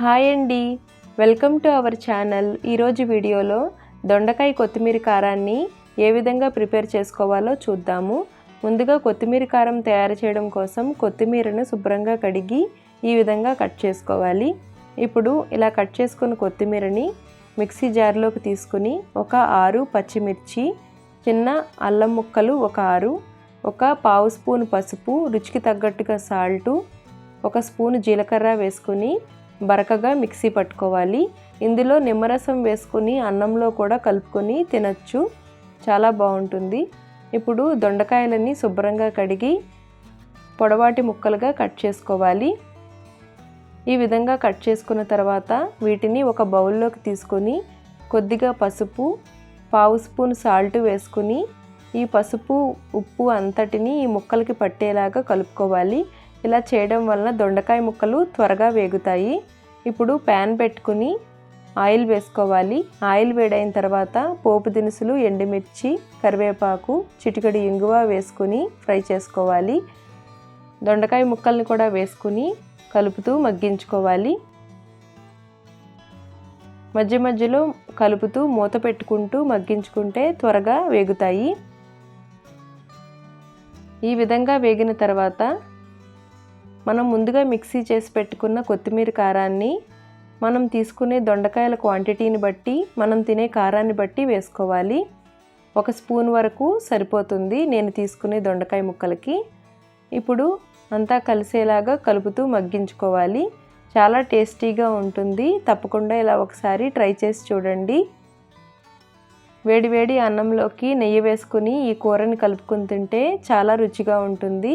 Hi అండి. Welcome to our channel. ఈరోజు వీడియోలో దొండకాయ కొత్తిమీర కారాన్ని ఏ విధంగా ప్రిపేర్ చేసుకోవాలో చూద్దాము. ముందుగా కొత్తిమీర కారం తయారు చేయడం కోసం కొత్తిమీరను శుభ్రంగా కడిగి ఈ విధంగా కట్ చేసుకోవాలి. ఇప్పుడు ఇలా కట్ చేసుకున్న కొత్తిమీరని మిక్సీ జార్లోకి తీసుకుని ఒక ఆరు పచ్చిమిర్చి చిన్న అల్లం ముక్కలు ఒక ఆరు ఒక పావు స్పూన్ పసుపు రుచికి తగ్గట్టుగా సాల్టు ఒక స్పూన్ జీలకర్ర వేసుకుని బరకగా మిక్సీ పట్టుకోవాలి. ఇందులో నిమ్మరసం వేసుకుని అన్నంలో కూడా కలుపుకొని తినచ్చు. చాలా బాగుంటుంది. ఇప్పుడు దొండకాయలని శుభ్రంగా కడిగి పొడవాటి ముక్కలుగా కట్ చేసుకోవాలి. ఈ విధంగా కట్ చేసుకున్న తర్వాత వీటిని ఒక బౌల్లోకి తీసుకొని కొద్దిగా పసుపు పావు స్పూన్ సాల్ట్ వేసుకుని ఈ పసుపు ఉప్పు అంతటిని ఈ ముక్కలకి పట్టేలాగా కలుపుకోవాలి. ఇలా చేయడం వలన దొండకాయ ముక్కలు త్వరగా వేగుతాయి. ఇప్పుడు ప్యాన్ పెట్టుకుని ఆయిల్ వేసుకోవాలి. ఆయిల్ వేడైన తర్వాత పోపు దినుసులు ఎండుమిర్చి కరివేపాకు చిటికడి ఇంగువ వేసుకుని ఫ్రై చేసుకోవాలి. దొండకాయ ముక్కల్ని కూడా వేసుకుని కలుపుతూ మగ్గించుకోవాలి. మధ్య మధ్యలో కలుపుతూ మూత పెట్టుకుంటూ మగ్గించుకుంటే త్వరగా వేగుతాయి. ఈ విధంగా వేగిన తర్వాత మనం ముందుగా మిక్సీ చేసి పెట్టుకున్న కొత్తిమీర కారాన్ని మనం తీసుకునే దొండకాయల క్వాంటిటీని బట్టి మనం తినే కారాన్ని బట్టి వేసుకోవాలి. ఒక స్పూన్ వరకు సరిపోతుంది నేను తీసుకునే దొండకాయ ముక్కలకి. ఇప్పుడు అంతా కలిసేలాగా కలుపుతూ మగ్గించుకోవాలి. చాలా టేస్టీగా ఉంటుంది. తప్పకుండా ఇలా ఒకసారి ట్రై చేసి చూడండి. వేడివేడి అన్నంలోకి నెయ్యి వేసుకుని ఈ కూరని కలుపుకుని తింటే చాలా రుచిగా ఉంటుంది.